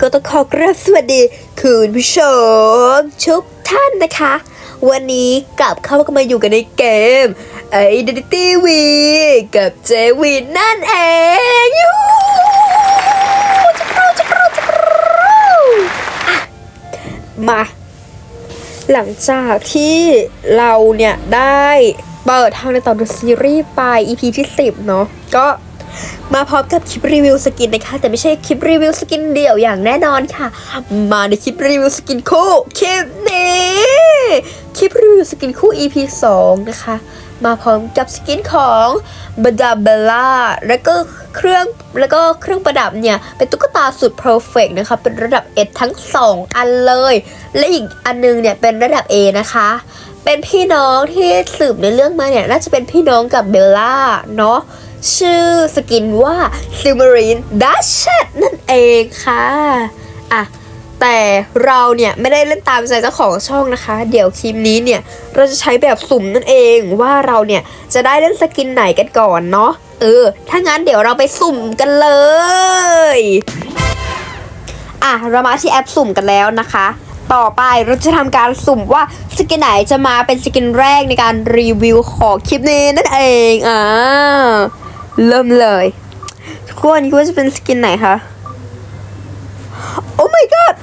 ก็ต้องขอกราบสวัสดีคุณผู้ชมทุกท่านนะคะ วันนี้กลับเข้ามาอยู่กันในเกม Identity V กับเจวินนั่นเองยูจะกรูจะกรูจะกรูมา หลังจากที่เราเนี่ยได้เปิดทางในตอนดูซีรีส์ไป EP ที่ 10 เนาะก็ มาพร้อมกับคลิปรีวิวสกินนะคะ แต่ไม่ใช่คลิปรีวิวสกินเดี่ยวอย่างแน่นอนค่ะ มาในคลิปรีวิวสกินคู่คลิปนี้คลิปรีวิวสกินคู่ EP 2 นะคะ มาพร้อมกับสกินของบดาเบลล่าแล้วก็เครื่องแล้วก็เครื่องประดับเนี่ย เป็นตุ๊กตาสุดเพอร์เฟกนะคะ เป็นระดับ S ทั้ง 2 อันเลย และอีกอันนึงเนี่ยเป็นระดับ A นะคะเป็นพี่น้องที่สืบในเรื่องมาเนี่ย น่าจะเป็นพี่น้องกับเบลล่าเนาะ ชื่อสกินว่าซิลมารีนดัชเชตนั่นเองค่ะอะแต่เราเนี่ยไม่ได้เล่นตามใจเจ้าของช่องนะคะ เดี๋ยวคลิปนี้เนี่ยเราจะใช้แบบสุ่มนั่นเองว่าเราเนี่ยจะได้เล่นสกินไหนกันก่อนเนาะเออ ถ้างั้นเดี๋ยวเราไปสุ่มกันเลย อะเรามาที่แอปสุ่มกันแล้วนะคะ ต่อไปเราจะทำการสุ่มว่าสกินไหนจะมาเป็นสกินแรกในการรีวิวของคลิปนี้นั่นเองอ่า เริ่มเลยทุกคนคิดว่าจะเป็นสกินไหนคะโอ้ my god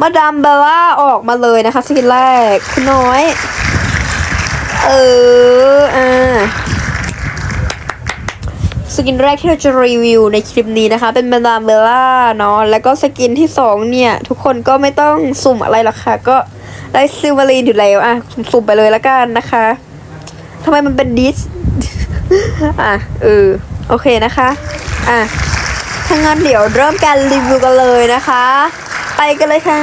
มาดามเบลล่าออกมาเลยนะคะสกินแรกคุณน้อย เอออ่าสกินแรกที่เราจะรีวิวในคลิปนี้นะคะ เป็นมาดามเบลล่าเนาะแล้วก็สกินที่สองเนี่ย ทุกคนก็ไม่ต้องสุ่มอะไรหรอกค่ะ ก็ได้ซิลเวอรีนอยู่แล้วอะสุ่มไปเลยละกันนะคะทำไมมันเป็นดิส อะเออโอเคนะคะอะถ้างั้นเดี๋ยวเริ่มการรีวิวกันเลยนะคะ ไปกันเลยค่ะ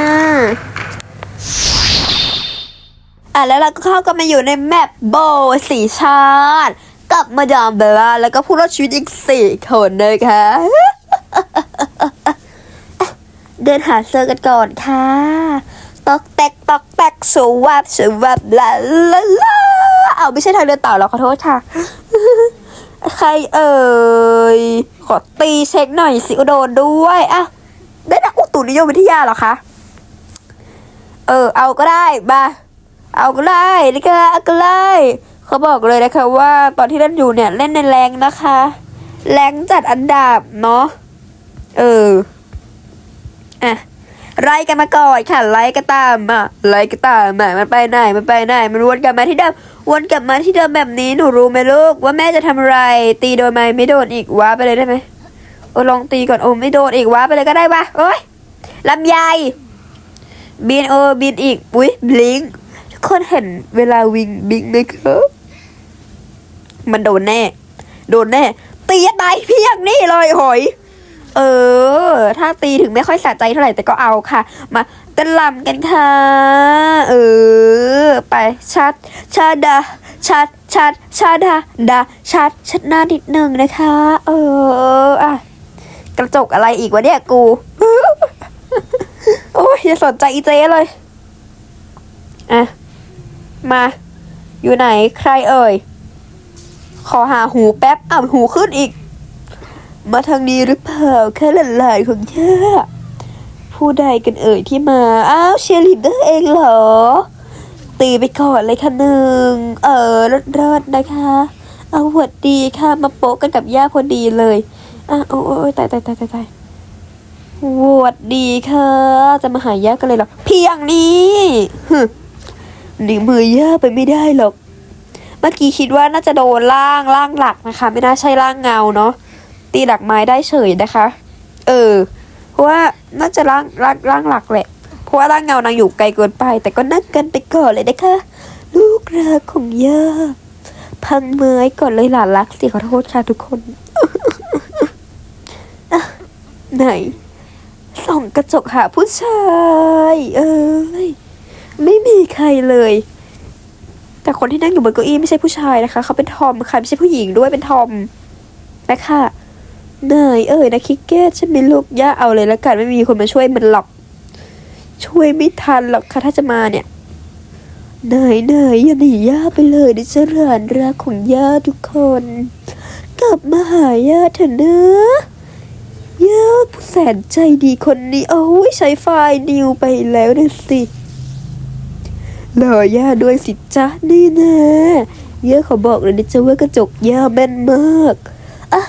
อะแล้วเราก็เข้ากันมาอยู่ในแมปโบสีชาติกับมาดามเบลล่าแล้วก็ผู้รอดชีวิตอีกสี่คนนะคะเดินหาเซอร์กันก่อนค่ะ ตอกแตกตอกแตก สวับสวับลาลาลาเอาไม่ใช่ทางเดินต่าเราขอโทษค่ะ ใครเอ่ย ขอตีเช็คหน่อยสิโดนด้วยอะได้นักอุตุนิยมวิทยาหรอคะ เออ เอาก็ได้มาเอาก็ได้นะคะเอาก็ได้ เขาบอกเลยนะคะว่าตอนที่เล่นอยู่เนี่ยเล่นในแรงนะคะ แรงจัดอันดับเนาะ เออ อะ ไล่กันมาก่อนค่ะไล่กันตามมาไล่กันตามมามันไปไหนมันไปไหนมันวนกลับมาที่เดิมวนกลับมาที่เดิมแบบนี้หนูรู้ไหมลูกว่าแม่จะทำอะไร ตีโดนไหมไม่โดนอีกว้าไปเลยได้ไหมโอ้ลองตีก่อนโอ้ไม่โดนอีกว้าไปเลยก็ได้ปะโอ้ยลำไยบินเออบินอีกอุ้ยบลิงทุกคนเห็นเวลาวิ่งบิงไหมครับมันโดนแน่ โดนแน่ตีไปเพียงนี่เลยหอย เออ ถ้าตีถึงไม่ค่อยสะใจเท่าไหร่แต่ก็เอาค่ะ มาเต้นลำกันค่ะ เออ ไปชัดชาดาชัดชัดชาดาดาชัดชัดหน้านิดนึงนะคะ เอออะกระจกอะไรอีกวะเนี่ยกู โอ้ยอย่าสนใจอีเจเลย อะ มา อยู่ไหนใครเอ่ย ขอหาหูแป๊บอะหูขึ้นอีก มาทางนี้หรือเปล่าแค่หลานๆของย่าผู้ใดกันเอ่ยที่มา อ้าวเชียร์ลีดเดอร์เองเหรอ ตีไปก่อนเลยค่ะหนึ่ง เออรอดๆนะคะ เอาหวัดดีค่ะมาโป๊ะกันกับย่าพอดีเลยอะโอ้ยตายตายตายตายตายหวัดดีค่ะ จะมาหาย่ากันเลยเหรอ เพียงนี้ฮึหนีมือย่าไปไม่ได้หรอก เมื่อกี้คิดว่าน่าจะโดนล่างล่างหลักนะคะ ไม่น่าใช่ล่างเงาเนาะ ตีดักไม้ได้เฉยนะคะ เออ เพราะว่าน่าจะร่างร่างร่างหลักแหละ เพราะว่าร่างเงานางอยู่ไกลเกินไป แต่ก็นั่งกันไปก่อนเลยนะคะ ลูกรักของย่าพังเมยก่อนเลยหลานรักสิขอโทษค่ะทุกคนอะไหนส่องกระจกหาผู้ชาย เอ้ยไม่มีใครเลย แต่คนที่นั่งอยู่บนเก้าอี้ไม่ใช่ผู้ชายนะคะ เขาเป็นทอมค่ะไม่ใช่ผู้หญิงด้วยเป็นทอมนะคะ นื่อยเอ่ยนะคิกเก็ตฉันมีลูกย่าเอาเลยแล้วกันไม่มีคนมาช่วยมันหรอก ช่วยไม่ทันหรอกค่ะถ้าจะมาเนี่ยเหนื่อยเหนื่อยอย่าหนีย่าไปเลยดิฉันหลานรักของย่าทุกคน กลับมาหาย่าเถอะนะย่าผู้แสนใจดีคนนี้โอ้ยใช้ไฟล์นิวไปแล้วนะสิหล่อย่าด้วยสิจ๊ะนี่นะย่าขอบอกเลยนะจ๊ะว่ากระจกย่าแม่นมากอะ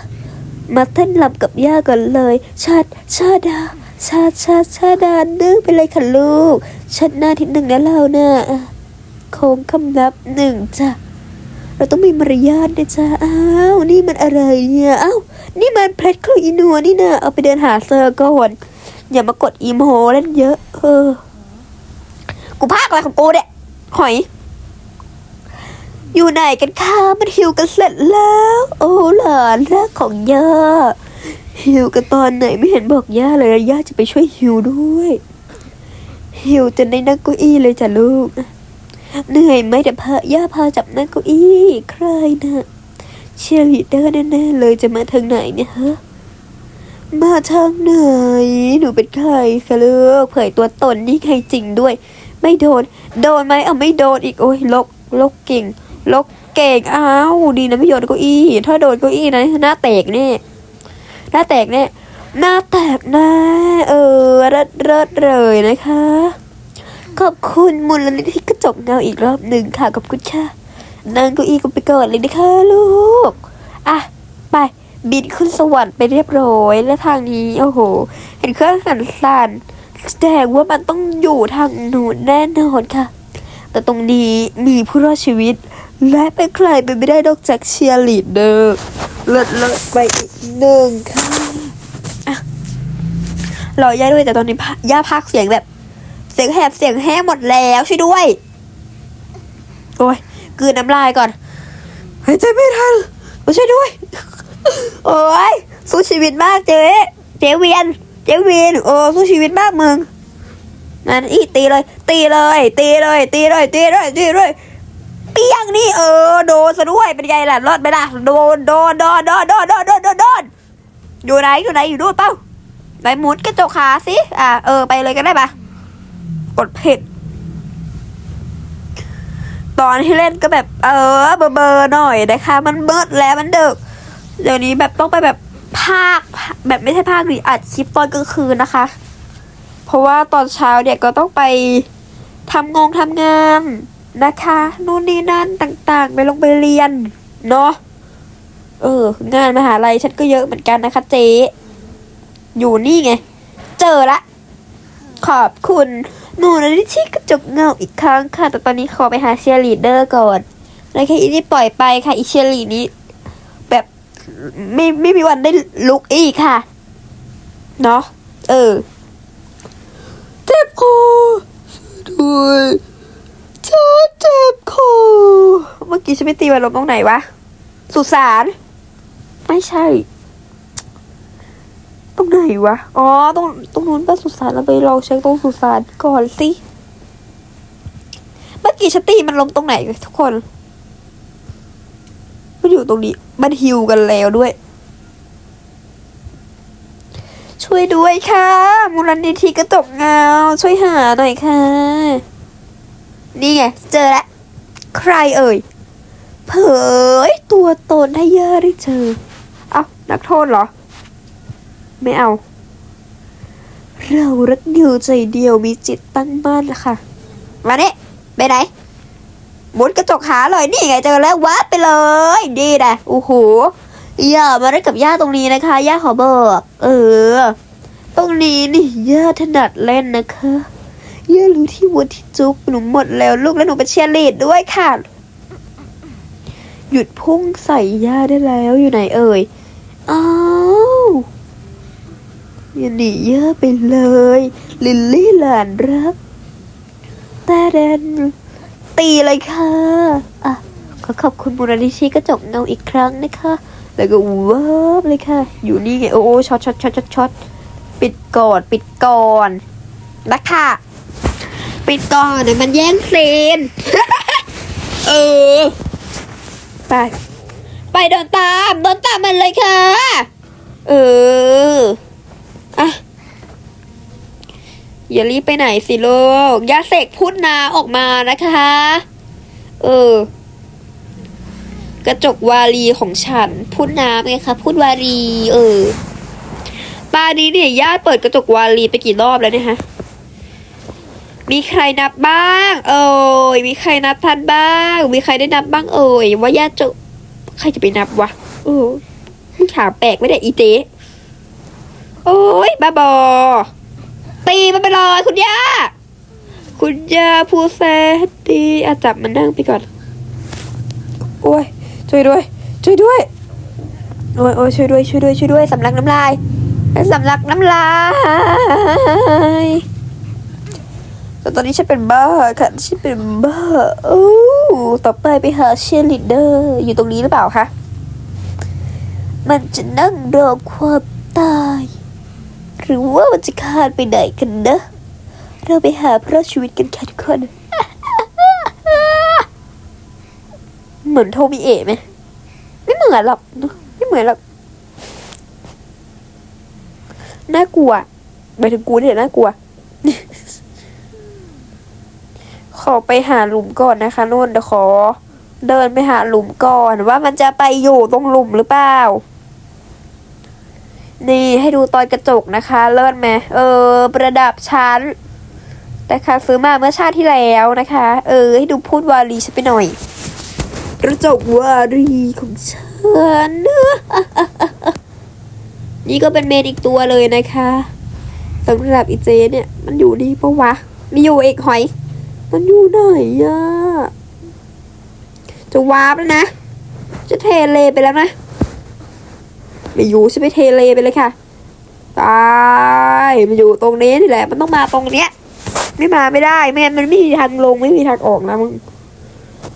มาเต้นรำกับย่าก่อนเลย ชาดชาดา ชาชาชาดานึ่งไปเลยค่ะลูกชัดหน้าที่หนึ่งนะเรานะ่ะโค้งคำนับหนึ่งจ้ะเราต้องมีมารยาทนะจ๊ะ อ้าว นี่มันอะไรเนี่ย อ้าว นี่มันเพลทคลูอีนัวนี่นะเอาไปเดินหาเซอร์ก่อนอย่ามากดอีโมเล่นเยอะ เออ กูพากอะไรของกูเนี่ยหอย อยู่ไหนกันคะมันหิวกันเสร็จแล้ว โอ้หลานรักของย่าหิวกันตอนไหนไม่เห็นบอกย่าเลยย่าจะไปช่วยหิวด้วย หิวจนได้นั่งเก้าอี้เลยจ้ะลูก เหนื่อยไหมแต่พาย่าพาจับนั่งเก้าอี้ใครนะเชียร์ลีดเดอร์แน่ๆเลยจะมาทางไหนเนี่ยฮะมาทางไหน หนูเป็นใครคะลูกเผยตัวตนนี่ใครจริงด้วย ไม่โดน โดนไหมเอาไม่โดนอีกโอ้ยลกลกเก่ง ลกเก่งอ้าวดีนะไม่โยนเก้าอี้ ถ้าโดนเก้าอี้นะหน้าแตกแน่หน้าแตกแน่หน้าแตกแน่เออเริดเริดเลยนะคะ ขอบคุณมูลนิธิกระจกเงาอีกรอบหนึ่งค่ะขอบคุณค่ะนั่งเก้าอี้ก็ไปก่อนเลยนะคะลูกอะไปบินขึ้นสวรรค์ไปเรียบร้อยแล้วทางนี้โอ้โห เห็นเครื่องสันสันแสดงว่ามันต้องอยู่ทางนู้นแน่นอนค่ะ แต่ตรงนี้มีผู้รอดชีวิต และเป็นใครไปไม่ได้นอกจากเชียร์ลีดเดอร์เลิศเลิศไปอีกหนึ่งค่ะอะรอย่าด้วยแต่ตอนนี้พะย่าพักเสียงแบบ เสียงแหบเสียงแห้งหมดแล้วช่วยด้วย โอ้ยกลืนน้ำลายก่อนหายใจไม่ทันมาช่วยด้วย โอ้ยสู้ชีวิตมากเจ๊เจ๊เวียน เจ๊เวียนโอ้สู้ชีวิตมากมึงนั่นอีตีเลย ตีเลย ตีเลย ตีเลยตีเลยตีเลยเปียงนี่เออโดนซะด้วยเป็นไงล่ะรอดไหมล่ะโดนโดนโดนโดนโดนโดนโดนโดนอยู่ไหนอยู่ไหนอยู่ด้วยเปล่าไหนหมุนกระจกขาสิอะเออไปเลยกันได้ปะกดผิดตอนที่เล่นก็แบบ เออเบอร์เบอร์หน่อยนะคะ มันเบิดแล้วมันเดึกเดี๋ยวนี้แบบต้องไปแบบภาคแบบไม่ใช่ภาคหรืออัดคลิปตอนกลางคืนนะคะ เพราะว่าตอนเช้าเนี่ยก็ต้องไปทำงงทำงาน นะคะ นู่นนี่นั่นต่างๆ ไปลงไปเรียน เนาะเออ งานมหาลัยฉันก็เยอะเหมือนกันนะคะเจ๊ อยู่นี่ไง เจอละ ขอบคุณ หนูนะที่กระจกเงาอีกครั้งค่ะ แต่ตอนนี้ขอไปหาเชียร์ลีดเดอร์ก่อนแล้วแค่อีนี่ปล่อยไปค่ะ อีเชียร์ลีดนี้ แบบไม่ไม่มีวันได้ลุกอีกค่ะ เนาะเออ เจ็บคอด้วย ฉันเจ็บคอเมื่อกี้ฉันไม่ตีวันลมตรงไหนวะ สุสาน ไม่ใช่ ตรงไหนวะ อ๋อ ตรง ตรงนู้นเป็นสุสานเราไปลองเช็คตรงสุสานก่อนสิ เมื่อกี้ฉันตีมันลงตรงไหนทุกคน มันอยู่ตรงนี้ มันฮิวกันแล้วด้วย ช่วยด้วยค่ะ มูลนิธิกระจกเงา ช่วยหาหน่อยค่ะ นี่ไง เจอแล้ว ใครเอ่ย เผยตัวตนให้เย่าได้เจอ เอานักโทษเหรอ ไม่เอา เรารักเดียวใจเดียวมีจิตตั้งมั่นละค่ะมาเนี่ยไปไหนมุนกระจกหาเลยนี่ไงเจอแล้ววัดไปเลยดีนะโอ้โหอย่ามาเล่นกับย่าตรงนี้นะคะย่าขอบอกเออ ตรงนี้นี่ย่าถนัดเล่นนะคะ เย่ารู้ที่วัดที่จุกหนูหมดแล้วลูกแล้วหนูเป็นเชียร์ลีดด้วยค่ะ หยุดพุ่งใส่ย่าได้แล้วอยู่ไหนเอ่ยอ้าวอย่าหนีเยอะไปเลย ลิลลี่หลานรักแต่เดนตีเลยค่ะอะขอขอบคุณมูลนิธิกระจกเงาอีกครั้งนะคะ แล้วก็เวิร์บเลยค่ะ อยู่นี่ไง โอ้ช็อตช็อตช็อตช็อตช็อตปิดก่อน ปิดก่อนนะคะ ปิดก่อนเดี๋ยวมันแย่งซีน เออ ไป ไปเดินตามเดินตามมันเลยค่ะ เออ อะ อย่ารีบไปไหนสิลูกยาเสกพูดนาออกมานะคะ เออ กระจกวารีของฉัน พูดน้ำไงคะพูดวารี เออบ้านนี้เนี่ยญาติเปิดกระจกวาลีไปกี่รอบแล้วเนี่ยฮะ มีใครนับบ้าง เอ่ยมีใครนับทันบ้าง มีใครได้นับบ้างเอ่ยว่าญาติจะใครจะไปนับวะโอ้มึงถามแปลกไม่ได้อีเจ๊โอ้ยบ้าบอ ตีมันไปเลยคุณย่าคุณย่าผู้แสนดีอาจับมันนั่งไปก่อนโอ้ยช่วยด้วย ช่วยด้วยโอ้ยโอ้ยช่วยด้วยช่วยด้วยช่วยด้วยสำลักน้ำลายสำลักน้ำลาย แต่ตอนนี้ฉันเป็นบ้าค่ะฉันเป็นบ้าโอ้ต่อไปไปหาเชียร์ลีดเดอร์อยู่ตรงนี้หรือเปล่าคะมันจะนั่งรอความตาย หรือว่ามันจะคลานไปไหนกันนะ เราไปหาพระชีวิตกันค่ะทุกคน เหมือนโทมิเอะไหมไม่เหมือนหรอกไม่เหมือนหรอกน่ากลัวหมายถึงกูเนี่ยน่ากลัว ขอไปหาหลุมก่อนนะคะนุ่นเดี๋ยวขอ เดินไปหาหลุมก่อนว่ามันจะไปอยู่ตรงหลุมหรือเปล่า นี่ให้ดูตอนกระจกนะคะ เลิศไหมเออ ประดับชั้นนะคะซื้อมาเมื่อชาติที่แล้วนะคะ เออ ให้ดูพูดวารีฉันไปหน่อย กระจกวารีของฉันนี่ก็เป็นเมนอีกตัวเลยนะคะสำหรับอีเจเนี่ย มันอยู่ดีปะวะ มีอยู่เอกหอย มันอยู่ไหนอะจะวาร์ปแล้วนะ จะเทเลไปแล้วนะไม่อยู่ฉันไปเทเลไปเลยค่ะตายมันอยู่ตรงนี้นี่แหละ มันต้องมาตรงเนี้ย ไม่มาไม่ได้ไม่งั้นมันไม่มีทางลงไม่มีทางออกนะมึง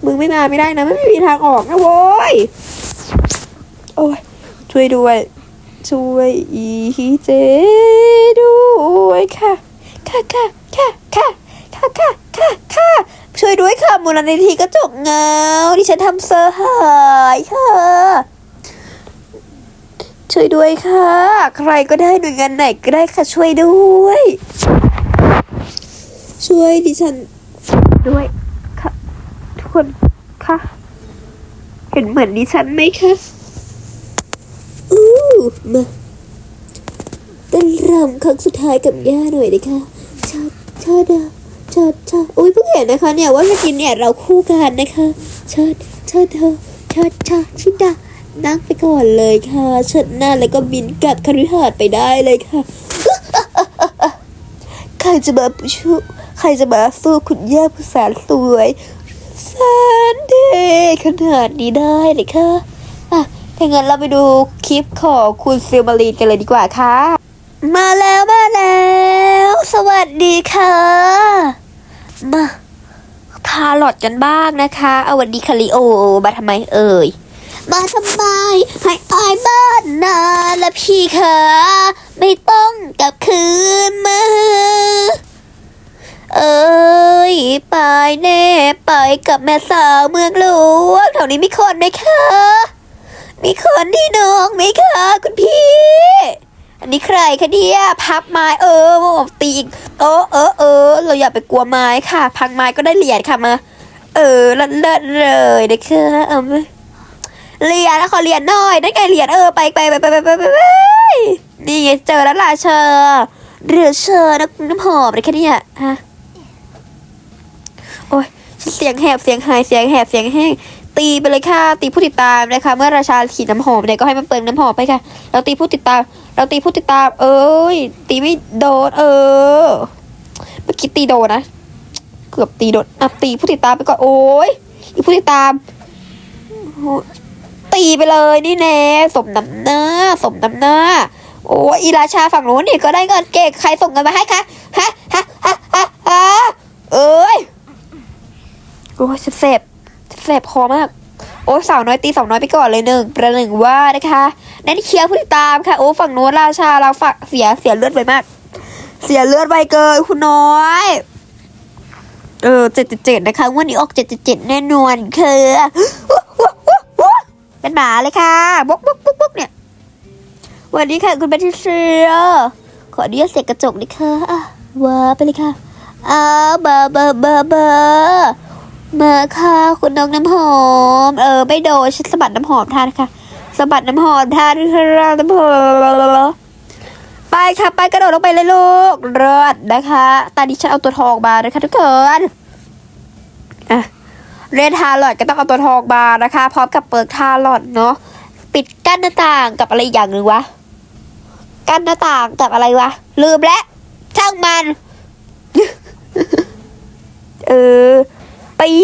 มึงไม่มาไม่ได้นะไม่มีทางออกนะโว้ยโอ้ยช่วยด้วย ช่วยอีเจด้วยค่ะค่ะค่ะค่ะค่ะค่ะค่ะ ค่ะค่ะช่วยด้วยค่ะมูลนิธิกระจกเงาที่ฉันทำเซอร์หายค่ะ ช่วยด้วยค่ะ ใครก็ได้หน่วยงานไหนก็ได้ค่ะช่วยด้วย ช่วยดิฉันด้วยค่ะทุกคนค่ะ เห็นเหมือนดิฉันไหมคะอู้มาเต้นรำครั้งสุดท้ายกับย่าหน่อยนะคะชาชาดา ชาชาอุ้ยเพิ่งเห็นนะคะเนี่ยว่าเมื่อกี้เนี่ยเราคู่กันนะคะเชาชาดาชาชาชิดานั่งไปก่อนเลยค่ะเชิดหน้าแล้วก็บินกลับคฤหาสน์ไปได้เลยค่ะ ใครจะมาชูใครจะมาสู้คุณย่าผู้แสนสวยแสนดีขนาดนี้ได้เลยค่ะอะถ้างั้นเราไปดูคลิปของคุณซิลมารีนกันเลยดีกว่าค่ะ มาแล้วมาแล้ว สวัสดีค่ะาหลอดกันบ้างนะคะเอาวันดีคาริโอมาทำไมเอ่ย มาทำไมให้อายบ้านนาและพี่คะไม่ต้องกลับคืนมาเอ้ยไปแน่ไปกับแม่สาวเมืองหลวงแถวนี้มีคนไหมคะ มีคนที่น้องไหมคะ คุณพี่ันนี้ใครคะเนี่ยพับไม้เออมบตีอีกเออเออเออเราอย่าไปกลัวไม้ค่ะ พังไม้ก็ได้เหรียญค่ะมา เออเลินเลยนะคะเออเหรียญขอเหรียญหน่อยนั่นไงเหรียญเออไปไปไปไปไปไปไปนี่เจอแล้วล่ะเชอเรือเชอน้ำน้ำหอมเลยแค่นี้ฮะโอ้ยเสียงแหบเสียงหายเสียงแหบเสียงแห้ง ตีไปเลยค่ะ ตีผู้ติดตามนะคะ เมื่อราชาขีดน้ำหอมเนี่ยก็ให้มันเปิดน้ำหอมไปค่ะ เราตีผู้ติดตาม เราตีผู้ติดตาม เอ้ย ตีไม่โดน เออ เมื่อกี้ตีโดนนะ เกือบตีโดนอะตีผู้ติดตามไปก่อน โอ้ยอีผู้ติดตาม ตีไปเลยนี่แน่สมน้ำหน้า สมน้ำหน้า โอ้ยอีราชาฝั่งนู้นนี่ก็ได้เงินเก่งใครส่งเงินมาให้คะ ฮะ ฮะ ฮะ ฮะฮะเอ้ย โอ้ยเสพ เสพคอมาก โอ้สาวน้อยตีสาวน้อยไปก่อนเลยหนึ่งประหนึ่งว่านะคะนั่นเคียร์ผู้ติดตามค่ะ โอ้ฝั่งโน้นราชาเราฝักเสียเสียเลือดไปมาก เสียเลือดไปเกินคุณน้อย เออเจ็ดเจ็ดนะคะวันนี้ออกเจ็ดเจ็ดแน่นอนคือเป็นหมาเลยค่ะบกบกบกบกเนี่ยวันนี้ค่ะคุณแพทิเซียขออนุญาตเสกกระจกนะคะอะว้าไปเลยค่ะอ้าเบอร์เบอร์เบอร์เบอร์ มาค่ะคุณน้องน้ำหอม เออไม่โดนฉันสะบัดน้ำหอมทานค่ะสะบัดน้ำหอมทานค่ะน้ำหอมไปค่ะไปกระโดดลงไปเลยลูกเลิศนะคะตอนนี้ฉันเอาตัวทองมานะคะทุกคนอะเรนทาลอดก็ต้องเอาตัวทองมานะคะ พร้อมกับเปิดทาลอดเนาะปิดกั้นหน้าต่างกับอะไรอย่างหนึ่งวะกั้นหน้าต่างกับอะไรวะลืมแล้วช่างมัน เออ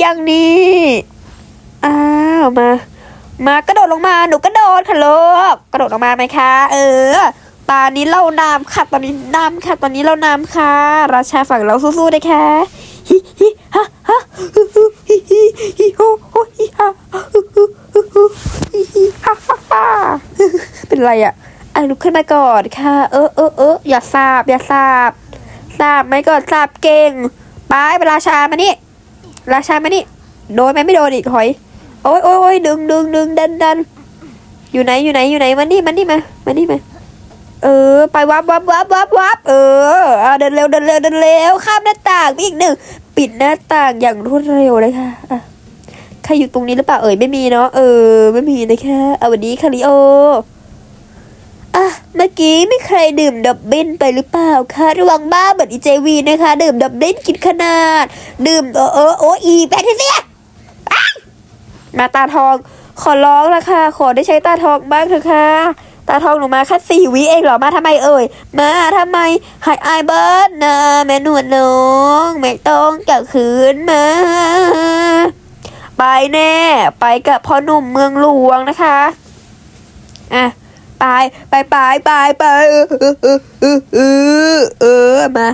ยังนี่อ้าวมามากระโดดลงมาหนูกระโดดค่ะลูกกระโดดลงมาไหมคะ เออตอนนี้เรานำค่ะตอนนี้นำค่ะตอนนี้เรานำค่ะ ราชาฝั่งเราสู้ๆนะคะฮิฮิฮะฮะฮูฮูฮิฮิฮิโฮโฮฮิฮะฮูฮูฮูฮูฮิฮิฮ่าฮ่าฮ่าเป็นไรอะอะลุกขึ้นมาก่อนค่ะ เออเออเอออย่าสาบอย่าสาบสาบไหมก่อนสาบเก่งไปไปราชามานี่ ราชามานี่ โดนไหมไม่โดนอีกหอย โอ้ยโอ้ยโอ้ยดึงดึงดึงดันดันอยู่ไหนอยู่ไหนอยู่ไหนมานี่มานี่มามานี่มาเออ ไปวับวับวับวับวับเออเอาเดินเร็วเดินเร็วเดินเร็วข้ามหน้าต่างอีกหนึ่งปิดหน้าต่างอย่างรวดเร็วเลยค่ะอะใครอยู่ตรงนี้หรือเปล่าเอ่ยไม่มีเนาะเออ ไม่มีนะคะเอาวันนี้คาริโอ อะเมื่อกี้ไม่ใครดื่มดับเบิลไปหรือเปล่าคะระวังบ้าเหมือนอีเจวีนะคะ ดื่มดับเบิลกินขนาด ดื่มเออเออโออีแปที่เสียมาตาทองขอร้องละค่ะ ขอได้ใช้ตาทองบ้างเถอะค่ะ ตาทองหนูมาแค่สี่วิเองเหรอมาทำไมเอ่ย มาทำไมหายอายเบิร์ดนะแม่หนวดน้องไม่ต้องกลับคืนมาไปแน่ ไปกับพ่อหนุ่มเมืองหลวงนะคะ อะ ไปไปไปไปไปเออเออเออเออเออมา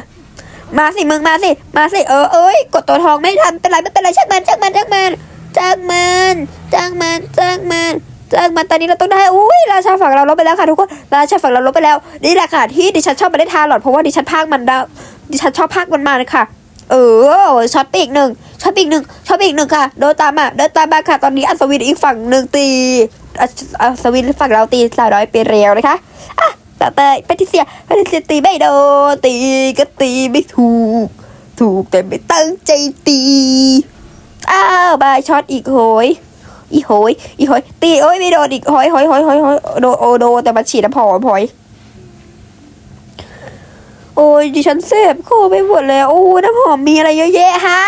มาสิมึงมาสิมาสิเออเอ้ยกดตัวทองไม่ทันเป็นไรไม่เป็นไรช่างมันช่างมันช่างมันช่างมันช่างมันช่างมันช่างมันตอนนี้เราต้องได้อุ้ยราชาฝั่งเราลบไปแล้วค่ะทุกคนราชาฝั่งเราลบไปแล้วนี่แหละค่ะที่ดิฉันชอบมาได้ทาหลอดเพราะว่าดิฉันพากมันดาวดิฉันชอบพากมันมาเลยค่ะ เออช็อตไปอีกหนึ่งช็อตไปอีกหนึ่งช็อตไปอีกหนึ่งค่ะเดินตามมาเดินตามมาค่ะตอนนี้อัศวินอีกฝั่งหนึ่งตี อัศอัศวินฝั่งเราตีสาวน้อยไปเร็วนะคะอะต่อไปแพทริเซียแพทริเซียตีไม่โดนตีก็ตีไม่ถูก ถูกแต่ไม่ตั้งใจตีอ้าวบายช็อตอีกโหยอีโหยอีโหยตีโอ้ยไม่โดนอีกโหยโหยโหยโหยโหยโดนโอโดนแต่มันฉีดน้ำหอมพอยโอ้ยดิฉันเสพโคไปหมดแล้วโอ้ยน้ำหอมมีอะไรเยอะแยะฮะ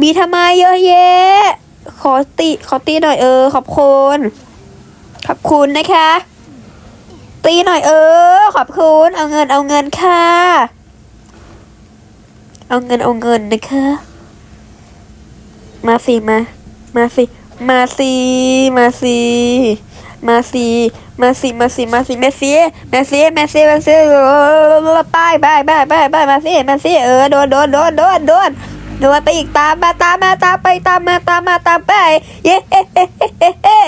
มีทำไมเยอะแยะ ขอตีขอตีหน่อยเออ ขอบคุณขอบคุณนะคะ ตีหน่อยเออ ขอบคุณเอาเงินเอาเงินค่ะ เอาเงินเอาเงินนะคะ มาสิมา มาสิมาสิมาสิมาสิมาสิมาสิมาสิเมสซี่เมสซี่เมสซี่เมสซี่ไปไปไปไปไปมาสิมาสิเออโดนโดนโดนโดนโดน โดนไปอีกตามมาตามมาตามไปตามมาตามมาตามไป เย้เฮ้เฮ้เฮ้เฮ้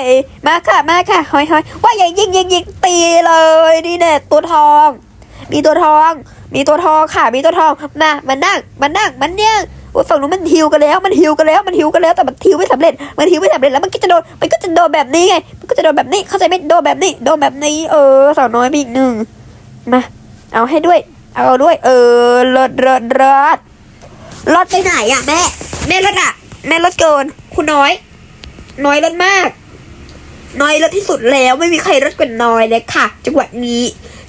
มาค่ะมาค่ะหอยหอยว่าอย่ายิงยิงยิงตีเลยนี่แน่ตัวทอง มีตัวทอง มีตัวทองค่ะมีตัวทองมามันนั่งมันนั่งมันเนี่ยโอ้ยฝั่งนู้นมันฮิวกันแล้วมันฮิวกันแล้วมันฮิวกันแล้วแต่มันฮิวไม่สำเร็จมันฮิวไม่สำเร็จแล้วมันก็จะโดนมันก็จะโดนแบบนี้ไงมันก็จะโดนแบบนี้เข้าใจไหมโดนแบบนี้โดนแบบนี้เออสาวน้อยไปอีกหนึ่งมาเอาให้ด้วย เอาด้วย เออเลิศเลิศเลิศ รถไปไหนอะแม่ แม่รถอะ แม่รถเกิน คุณน้อย น้อยรถมาก น้อยรถที่สุดแล้วไม่มีใครรถกว่าน้อยเลยค่ะ จังหวะนี้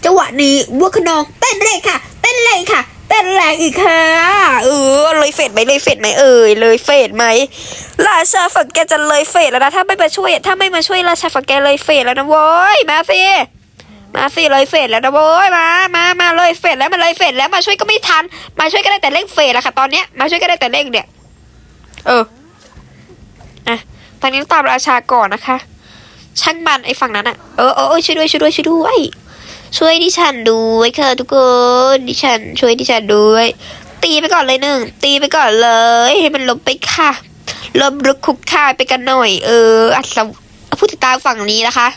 จังหวะนี้บัวขนองเต้นเลยค่ะ เต้นเลยค่ะ เต้นแรงอีกค่ะ เออเลยเฟดไหมเลยเฟดไหมเอ่ยเลยเฟดไหมราชาฝั่งแกจะเลยเฟดแล้วนะถ้าไม่มาช่วยถ้าไม่มาช่วยราชาฝั่งแกเลยเฟดแล้วนะโว้ยมาสิ มาสิเลยเฟดแล้วนะโว้ยมามามาเลยเฟดแล้วมาเลยเฟดแล้วมาช่วยก็ไม่ทัน มาช่วยก็ได้แต่เร่งเฟดแล้วค่ะตอนเนี้ยมาช่วยก็ได้แต่เร่งเนี่ย เอออะตอนนี้ตามราชาก่อนนะคะ ช่างมันไอ้ฝั่งนั้นอะเออเออช่วยด้วยช่วยด้วยช่วยด้วยช่วยดิฉันด้วยค่ะทุกคนดิฉันช่วยดิฉันด้วย ตีไปก่อนเลยหนึ่งตีไปก่อนเลยให้มันลบไปค่ะลมรุกคุกคายไปกันหน่อย เอออัศวผู้ติดตามฝั่งนี้นะคะ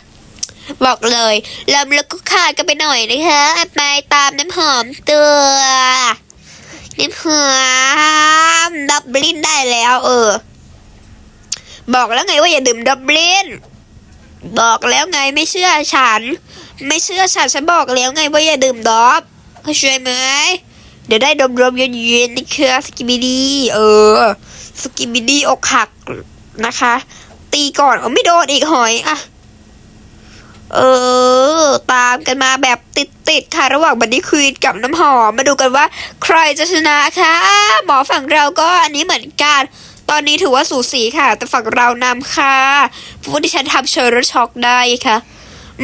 บอกเลยลมรุกคุกคายกันไปหน่อยนะคะไปตามน้ำหอมตัวน้ำหอมดับลินได้แล้ว เออ บอกแล้วไงว่าอย่าดื่มดับลินบอกแล้วไงไม่เชื่อฉัน ไม่เชื่อฉันฉันบอกแล้วไงว่าอย่าดื่มดอปเข้าใจไหมเดี๋ยวได้ดมรมๆเย็นๆนะคะสกิบิดีเออ สกิบิดีอกหักนะคะ ตีก่อนเอาไม่โดนอีกหอยอะ เออ ตามกันมาแบบติดๆค่ะ ระหว่างบันนี่ควีนกับน้ำหอม มาดูกันว่า ใครจะชนะคะหมอฝั่งเราก็อันนี้เหมือนกัน ตอนนี้ถือว่าสูสีค่ะ แต่ฝั่งเรานำค่ะเพราะว่ฉันทำเชอร์ช็อกได้ค่ะ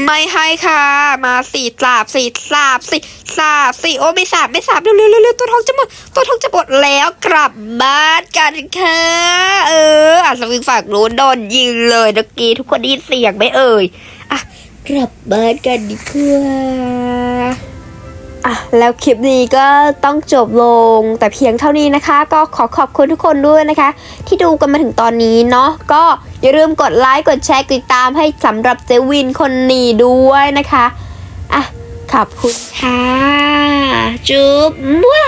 ไม่ให้ค่ะ มาสี่สาบสี่สาบสี่สาบสี่โอ้ไม่สาบไม่สาบเร็วเร็วเร็วตัวทองจะหมดตัวทองจะหมดแล้วกลับบ้านกันค่ะเอออะสวิงฝั่งนู้นโดนยิงเลยเมื่อกี้ทุกคนได้ยินเสียงไหมเอ่ย กลับบ้านกันดีกว่าอะแล้วคลิปนี้ก็ต้องจบลงแต่เพียงเท่านี้นะคะ ก็ขอขอบคุณทุกคนด้วยนะคะ ที่ดูกันมาถึงตอนนี้เนาะก็อย่าลืมกดไลค์กดแชร์กดติดตามให้สำหรับเจวินคนนี้ด้วยนะคะอะขอบคุณค่ะจุ๊บมั่ว